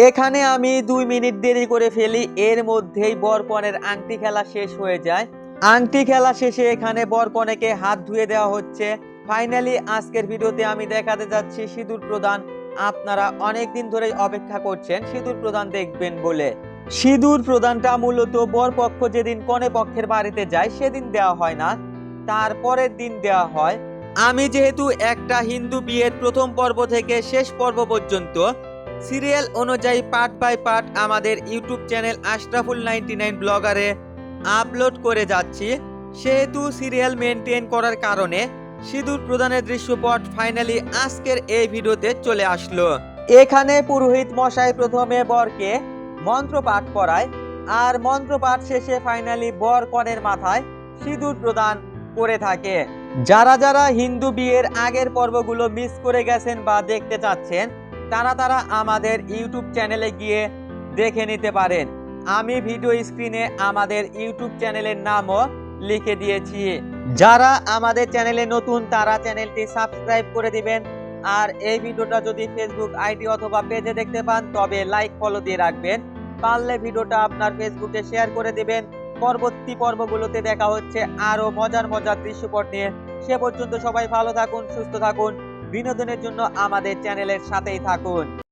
এখানে আমি দুই মিনিট দেরি করে ফেলি, এর মধ্যেই বরকনের আংটি খেলা শেষ হয়ে যায়। আংটি খেলা শেষে এখানে বরকনেকে হাত ধুয়ে দেওয়া হচ্ছে। ফাইনালি আজকের ভিডিওতে আমি দেখাতে যাচ্ছি সিঁদুর প্রদান। আপনারা অনেক দিন ধরে অপেক্ষা করছেন সিঁদুর প্রদান দেখবেন বলে। সিঁদুর প্রদানটা মূলত বরপক্ষ যেদিন কনে পক্ষের বাড়িতে যায়, সেদিন দেওয়া হয় না। তারপরের দিন দেওয়া হয়। আমি যেহেতু একটা হিন্দু বিয়ের প্রথম পর্ব থেকে শেষ পর্ব পর্যন্ত সিরিয়াল অনুযায়ী পার্ট বাই পার্ট আমাদের YouTube channel Ashraful ninety nine ব্লগারে upload করে যাচ্ছি। সেহেতু সিরিয়াল মেনটেন করার কারণে সিঁদুর প্রদানের দৃশ্যপট ফাইনালি আজকের এই ভিডিওতে চলে আসলো। এখানে পুরোহিত মশাই প্রথমে বরকে মন্ত্র পাঠ করায় আর মন্ত্র পাঠ শেষে ফাইনালি বর কনের মাথায় সিঁদুর প্রদান করে থাকে। যারা যারা হিন্দু বিয়ের আগের পর্বগুলো মিস করে গেছেন বা দেখতে চাচ্ছেন তারা তারা আমাদের ইউটিউব চ্যানেলে গিয়ে দেখে নিতে পারেন। আমি ভিডিও স্ক্রিনে আমাদের ইউটিউব চ্যানেলের নামও লিখে দিয়েছি। যারা আমাদের চ্যানেলে নতুন, তারা চ্যানেলটি সাবস্ক্রাইব করে দিবেন। আর এই ভিডিওটা যদি ফেসবুক আইডি অথবা পেজে দেখতে পান, তবে লাইক ফলো দিয়ে রাখবেন। পারলে ভিডিওটা আপনার ফেসবুকে শেয়ার করে দিবেন। পরবর্তী পর্বগুলোতে দেখা হচ্ছে আরও মজার মজার দৃশ্যপট নিয়ে। সে পর্যন্ত সবাই ভালো থাকুন, সুস্থ থাকুন। বিনোদনের জন্য আমাদের চ্যানেলের সাথেই থাকুন।